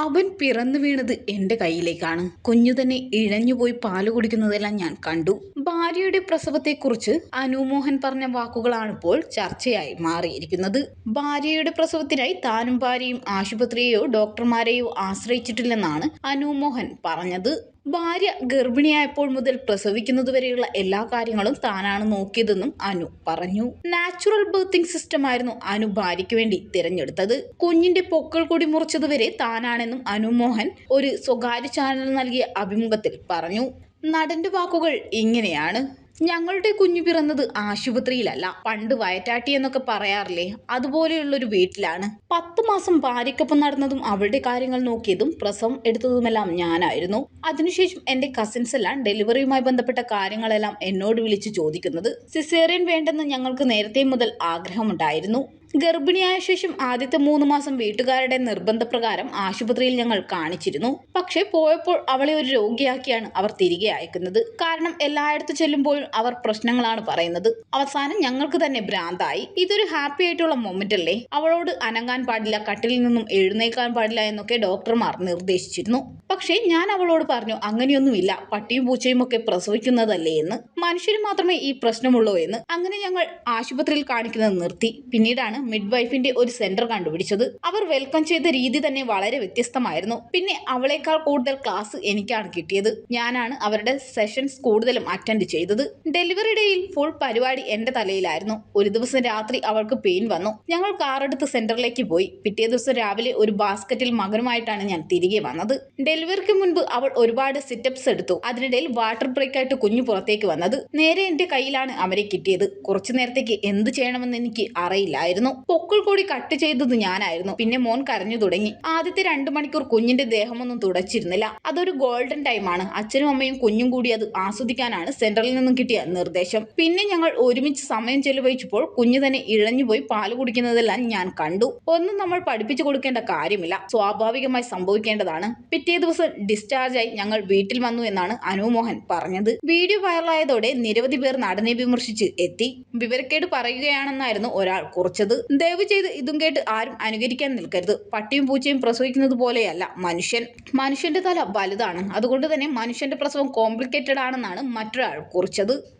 അവൻ പിറന്നു വീണത് എന്റെ കയ്യിലേക്കാണ്. കുഞ്ഞു തന്നെ ഇഴഞ്ഞുപോയി പാൽ കുടിക്കുന്നതെല്ലാം ഞാൻ കണ്ടു. ഭാര്യയുടെ പ്രസവത്തെക്കുറിച്ച് അനുമോഹൻ പറഞ്ഞ വാക്കുകളാണിപ്പോൾ ചർച്ചയായി മാറിയിരിക്കുന്നത്. ഭാര്യയുടെ പ്രസവത്തിനായി താനും ഭാര്യയും ആശുപത്രിയെയോ ഡോക്ടർമാരെയോ ആശ്രയിച്ചിട്ടില്ലെന്നാണ് അനുമോഹൻ പറഞ്ഞത്. ഭാര്യ ഗർഭിണിയായപ്പോൾ മുതൽ പ്രസവിക്കുന്നതുവരെയുള്ള എല്ലാ കാര്യങ്ങളും താനാണ് നോക്കിയതെന്നും അനു പറഞ്ഞു. നാച്ചുറൽ ബർത്തിങ് സിസ്റ്റം ആയിരുന്നു അനു ഭാര്യയ്ക്ക് വേണ്ടി തിരഞ്ഞെടുത്തത്. കുഞ്ഞിന്റെ പൊക്കൾ കൂടി മുറിച്ചതുവരെ താനാണെന്നും അനു മോഹൻ ഒരു സ്വകാര്യ ചാനൽ നൽകിയ അഭിമുഖത്തിൽ പറഞ്ഞു. നടന്റെ വാക്കുകൾ ഇങ്ങനെയാണ്. ഞങ്ങളുടെ കുഞ്ഞു പിറന്നത് ആശുപത്രിയിലല്ല പണ്ട് വയറ്റാട്ടി എന്നൊക്കെ പറയാറില്ലേ? അതുപോലെയുള്ളൊരു വീട്ടിലാണ്. പത്ത് മാസം ഭാര്യയ്ക്കൊപ്പം നടന്നതും അവളുടെ കാര്യങ്ങൾ നോക്കിയതും പ്രസവം എടുത്തതുമെല്ലാം ഞാനായിരുന്നു. അതിനുശേഷം എന്റെ കസിൻസ് എല്ലാം ഡെലിവറിയുമായി ബന്ധപ്പെട്ട കാര്യങ്ങളെല്ലാം എന്നോട് വിളിച്ച് ചോദിക്കുന്നത് സിസേറിയൻ വേണ്ടെന്ന് ഞങ്ങൾക്ക് നേരത്തെ മുതൽ ആഗ്രഹമുണ്ടായിരുന്നു. ഗർഭിണിയായ ശേഷം ആദ്യത്തെ മൂന്ന് മാസം വീട്ടുകാരുടെ നിർബന്ധപ്രകാരം ആശുപത്രിയിൽ ഞങ്ങൾ കാണിച്ചിരുന്നു. പക്ഷേ പോയപ്പോൾ അവളെ ഒരു രോഗിയാക്കിയാണ് അവർ തിരികെ അയക്കുന്നത്. കാരണം എല്ലായിടത്ത് ചെല്ലുമ്പോഴും അവർ പ്രശ്നങ്ങളാണ് പറയുന്നത്. അവസാനം ഞങ്ങൾക്ക് തന്നെ ഭ്രാന്തായി. ഇതൊരു ഹാപ്പി ആയിട്ടുള്ള മൊമെന്റ് അല്ലേ? അവളോട് അനങ്ങാൻ പാടില്ല കട്ടിലിൽ നിന്നും എഴുന്നേൽക്കാൻ പാടില്ല എന്നൊക്കെ ഡോക്ടർമാർ നിർദ്ദേശിച്ചിരുന്നു. പക്ഷേ ഞാൻ അവളോട് പറഞ്ഞു അങ്ങനെയൊന്നുമില്ല. പട്ടിയും പൂച്ചയും ഒക്കെ പ്രസവിക്കുന്നതല്ലേ എന്ന്. മനുഷ്യന് മാത്രമേ ഈ പ്രശ്നമുള്ളൂ എന്ന് അങ്ങനെ ഞങ്ങൾ ആശുപത്രിയിൽ കാണിക്കുന്നത് നിർത്തി. പിന്നീടാണ് മിഡ് വൈഫിന്റെ ഒരു സെന്റർ കണ്ടുപിടിച്ചത്. അവർ വെൽക്കം ചെയ്ത രീതി തന്നെ വളരെ വ്യത്യസ്തമായിരുന്നു. പിന്നെ അവളേക്കാൾ കൂടുതൽ ക്ലാസ് എനിക്കാണ് കിട്ടിയത്. ഞാനാണ് അവരുടെ സെഷൻസ് കൂടുതലും അറ്റൻഡ് ചെയ്തത്. ഡെലിവറി ഡേയിൽ ഫുൾ പരിപാടി എന്റെ തലയിലായിരുന്നു. ഒരു ദിവസം രാത്രി അവൾക്ക് പെയിൻ വന്നു. ഞങ്ങൾ കാറെടുത്ത് സെന്ററിലേക്ക് പോയി. പിറ്റേ ദിവസം രാവിലെ ഒരു ബാസ്ക്കറ്റിൽ മകനുമായിട്ടാണ് ഞാൻ തിരികെ വന്നത്. ഡെലിവറിക്ക് മുൻപ് അവൾ ഒരുപാട് സിറ്റപ്സ് എടുത്തു. അതിനിടയിൽ വാട്ടർ ബ്രേക്ക് ആയിട്ട് കുഞ്ഞു പുറത്തേക്ക് വന്നത് നേരെ എന്റെ കയ്യിലാണ് അവരെ കിട്ടിയത്. കുറച്ചു നേരത്തേക്ക് എന്ത് ചെയ്യണമെന്ന് എനിക്ക് അറിയില്ലായിരുന്നു. പൊക്കിൾ കൂടി കട്ട് ചെയ്തത് ഞാനായിരുന്നു. പിന്നെ മോൻ കരഞ്ഞു തുടങ്ങി. ആദ്യത്തെ രണ്ടു മണിക്കൂർ കുഞ്ഞിന്റെ ദേഹമൊന്നും തുടച്ചിരുന്നില്ല. അതൊരു ഗോൾഡൻ ടൈമാണ് അച്ഛനും അമ്മയും കുഞ്ഞും കൂടി അത് ആസ്വദിക്കാനാണ് സെന്ററിൽ നിന്നും കിട്ടിയ നിർദ്ദേശം. പിന്നെ ഞങ്ങൾ ഒരുമിച്ച് സമയം ചെലവഴിച്ചപ്പോൾ കുഞ്ഞു തന്നെ ഇഴഞ്ഞുപോയി പാൽ കുടിക്കുന്നതെല്ലാം ഞാൻ കണ്ടു. ഒന്നും നമ്മൾ പഠിപ്പിച്ചു കൊടുക്കേണ്ട കാര്യമില്ല. സ്വാഭാവികമായി സംഭവിക്കേണ്ടതാണ്. പിറ്റേ ദിവസം ഡിസ്ചാർജായി ഞങ്ങൾ വീട്ടിൽ വന്നു എന്നാണ് അനുമോഹൻ പറഞ്ഞത്. വീഡിയോ വൈറലായതോടെ നിരവധി പേർ നടനെ വിമർശിച്ച് എത്തി. വിവരക്കേട് പറയുകയാണെന്നായിരുന്നു ഒരാൾ കുറിച്ചത്. ദയവ് ചെയ്ത് ഇതും കേട്ട് ആരും അനുകരിക്കാൻ നിൽക്കരുത്. പട്ടിയും പൂച്ചയും പ്രസവിക്കുന്നത് പോലെയല്ല മനുഷ്യൻ. മനുഷ്യന്റെ തല വലുതാണ്. അതുകൊണ്ട് തന്നെ മനുഷ്യന്റെ പ്രസവം കോംപ്ലിക്കേറ്റഡ് ആണെന്നാണ് മറ്റൊരാൾ കുറിച്ചത്.